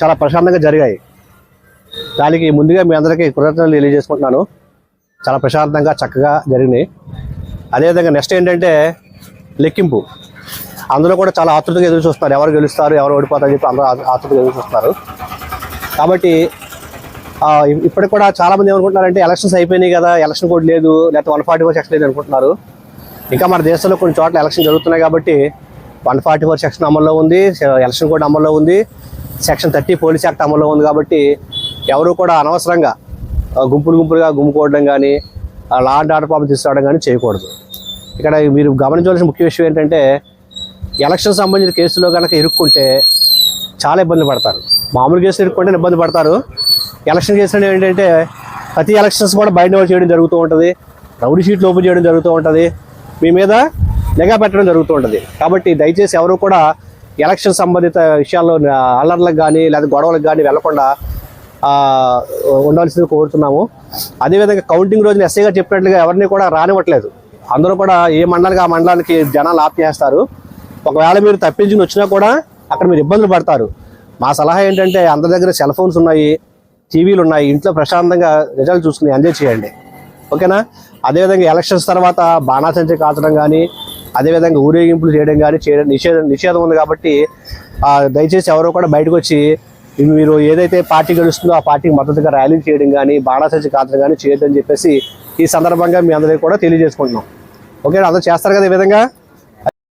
చాలా ప్రశాంతంగా జరిగాయి. దానికి ముందుగా మీ అందరికీ కృతజ్ఞతలు తెలియజేసుకుంటున్నాను. చాలా ప్రశాంతంగా చక్కగా జరిగినాయి. అదేవిధంగా నెక్స్ట్ ఏంటంటే లెక్కింపు. అందులో కూడా చాలా ఆతృతగా ఎదురు చూస్తున్నారు. ఎవరు గెలుస్తారు ఎవరు ఓడిపోతారని చెప్పి అందరూ ఆతృతగా ఎదురు చూస్తున్నారు. కాబట్టి ఇప్పటికి కూడా చాలామంది ఏమనుకుంటున్నారంటే ఎలక్షన్స్ అయిపోయినాయి కదా ఎలక్షన్ కోడ్ లేదు లేకపోతే వన్ ఫార్టీ ఫోర్ సెక్షన్ లేదు అనుకుంటున్నారు. ఇంకా మన దేశంలో కొన్ని చోట్ల ఎలక్షన్ జరుగుతున్నాయి కాబట్టి వన్ ఫార్టీ ఫోర్ సెక్షన్ అమల్లో ఉంది ఎలక్షన్ కోడ్ అమల్లో ఉంది. సెక్షన్ థర్టీ పోలీస్ యాక్ట్ అమల్లో ఉంది కాబట్టి ఎవరు కూడా అనవసరంగా గుంపులు గుంపులుగా గుమ్ముకోవడం కానీ లా అండ్ ఆర్డర్ ప్రాబ్లం తీసుకురావడం కానీ చేయకూడదు. ఇక్కడ మీరు గమనించవలసిన ముఖ్య విషయం ఏంటంటే ఎలక్షన్ సంబంధించిన కేసులో కనుక ఇరుక్కుంటే చాలా ఇబ్బంది పడతారు. మామూలు కేసులు ఇరుక్కుంటే ఇబ్బంది పడతారు. ఎలక్షన్ కేసులు ఏంటంటే ప్రతి ఎలక్షన్స్ కూడా బయట చేయడం జరుగుతూ ఉంటుంది. రౌడీ షీట్లు ఓపెన్ చేయడం జరుగుతూ ఉంటుంది. మీ మీద నిఘా పెట్టడం జరుగుతూ ఉంటుంది. కాబట్టి దయచేసి ఎవరు కూడా ఎలక్షన్ సంబంధిత విషయాల్లో అల్లర్లకు కానీ లేదా గొడవలకు కానీ వెళ్ళకుండా ఉండాల్సింది కోరుతున్నాము. అదేవిధంగా కౌంటింగ్ రోజున ఎస్ఐ గారు చెప్పినట్లుగా ఎవరిని కూడా రానివ్వట్లేదు. అందరూ కూడా ఏ మండలానికి ఆ మండలానికి జనాలు ఆపేస్తారు ఒకవేళ మీరు తప్పించుకుని వచ్చినా కూడా అక్కడ మీరు ఇబ్బందులు పడతారు. మా సలహా ఏంటంటే అందరి దగ్గర సెల్ ఫోన్స్ ఉన్నాయి టీవీలు ఉన్నాయి ఇంట్లో ప్రశాంతంగా రిజల్ట్ చూసుకుని ఎంజాయ్ చేయండి. ఓకేనా? అదేవిధంగా ఎలక్షన్స్ తర్వాత బాణాసంచి కాల్చడం కానీ అదేవిధంగా ఊరేగింపులు చేయడం కానీ చేయడం నిషేధం నిషేధం ఉంది కాబట్టి దయచేసి ఎవరో కూడా బయటకు వచ్చి మీరు ఏదైతే పార్టీ గెలుస్తుందో ఆ పార్టీకి మద్దతుగా ర్యాలీ చేయడం కానీ బాణాసంచి కాదు కానీ చేయొద్దని చెప్పేసి ఈ సందర్భంగా మీ అందరికీ కూడా తెలియజేసుకుంటున్నాం. ఓకే అందరూ చేస్తారు కదా ఈ విధంగా?